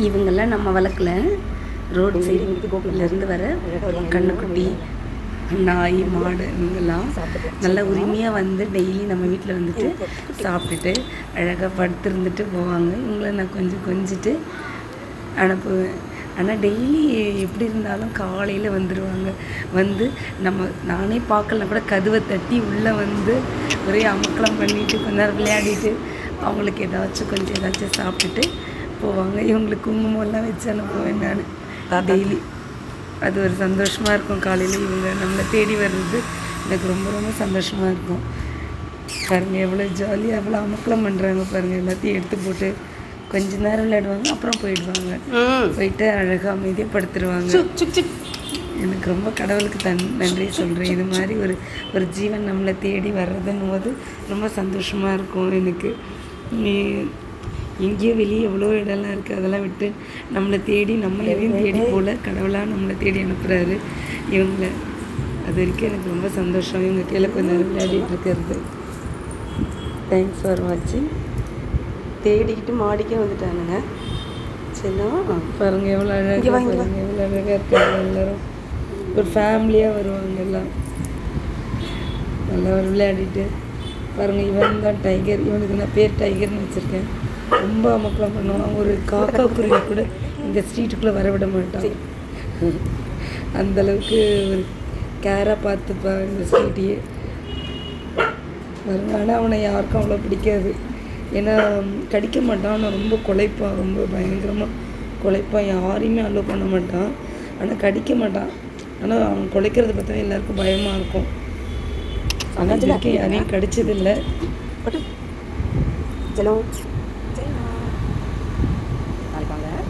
இவங்கெல்லாம் நம்ம வளர்க்கல ரோடு சைடுலேருந்து வர கண்ணுக்குட்டி நாய் மாடு இவங்கெல்லாம் நல்ல உரிமையாக வந்து டெய்லி நம்ம வீட்டில் வந்துட்டு சாப்பிட்டுட்டு அழகாக படுத்திருந்துட்டு போவாங்க. இவங்கள நான் கொஞ்சம் கொஞ்சிட்டு அனுப்புவேன் ஆனால் டெய்லி எப்படி இருந்தாலும் காலையில் வந்துடுவாங்க வந்து நம்ம நானே பார்க்கலனா கூட கதவை தட்டி உள்ளே வந்து ஒரே அமக்கலம் பண்ணிட்டு கொஞ்ச நேரம் விளையாடிட்டு அவங்களுக்கு ஏதாச்சும் கொஞ்சம் ஏதாச்சும் சாப்பிட்டுட்டு போவாங்க. இவங்களுக்கு குங்குமம்லாம் வச்சு அனுப்புவேன் நான். டெய்லி அது ஒரு சந்தோஷமாக இருக்கும் காலையில் இவங்க நம்மளை தேடி வர்றது. எனக்கு ரொம்ப ரொம்ப சந்தோஷமாக இருக்கும். பாருங்க எவ்வளோ ஜாலியாக எவ்வளோ அமக்கலம் பண்ணுறாங்க பாருங்க. எல்லாத்தையும் எடுத்து போட்டு கொஞ்ச நேரம் விளையாடுவாங்க அப்புறம் போயிடுவாங்க. போயிட்டு அழகாக அமைதியாக படுத்துருவாங்க எனக்கு ரொம்ப கடவுளுக்கு தன் நன்றி சொல்கிறேன் இது மாதிரி ஒரு ஒரு ஜீவன் நம்மளை தேடி வர்றதுன்னும் போது ரொம்ப சந்தோஷமாக இருக்கும் எனக்கு. நீ எங்கேயோ வெளியே எவ்வளோ இடம்லாம் இருக்குது அதெல்லாம் விட்டு நம்மளை தேடி நம்மளையும் தேடி போல கடவுளாக நம்மளை தேடி அனுப்புகிறாரு இவங்கள அது வரைக்கும் எனக்கு ரொம்ப சந்தோஷம். இவங்க கீழே கொஞ்ச நேரம் விளையாடிட்டு இருக்கிறது. தேங்க்ஸ் ஃபார் வாட்சிங் தேடிக்கிட்டு மாடிக்கே வந்துட்டானுங்க. செல்லம் பாருங்க எவ்வளோ அழகாக பாருங்க எவ்வளோ அழகாக இருக்காங்க எல்லாரும். ஒரு ஃபேமிலியாக வருவாங்க எல்லாம். நல்லா ஒரு விளையாடிட்டு. பாருங்க இவன் தான் டைகர் இவனுக்கு நான் பேர் டைகர்னு வச்சுருக்கேன். ரொம்ப அமக்கலம் பண்ணுவான். ஒரு காக்கா குருவி கூட இந்த ஸ்ட்ரீட்டுக்குள்ளே வர விட மாட்டான். அந்த அளவுக்கு ஒரு கேராக பார்த்துப்பா இந்த ஸ்ட்ரீட்டையே ஆனால் அவனை யாருக்கும் அவ்வளோ பிடிக்காது. ஏன்னா கடிக்க மாட்டான். ஆனால் ரொம்ப குலைப்பான் ரொம்ப பயங்கரமாக குலைப்பான் யாரையுமே அலோவ் பண்ண மாட்டான். ஆனால் கடிக்க மாட்டான். ஆனால் அவன் குலைக்கிறத பார்த்தா எல்லாருக்கும் பயமாக இருக்கும். ஆனால் யாரையும் கடிச்சதில்லை. செல்லம் பண்ணியிருக்காங்க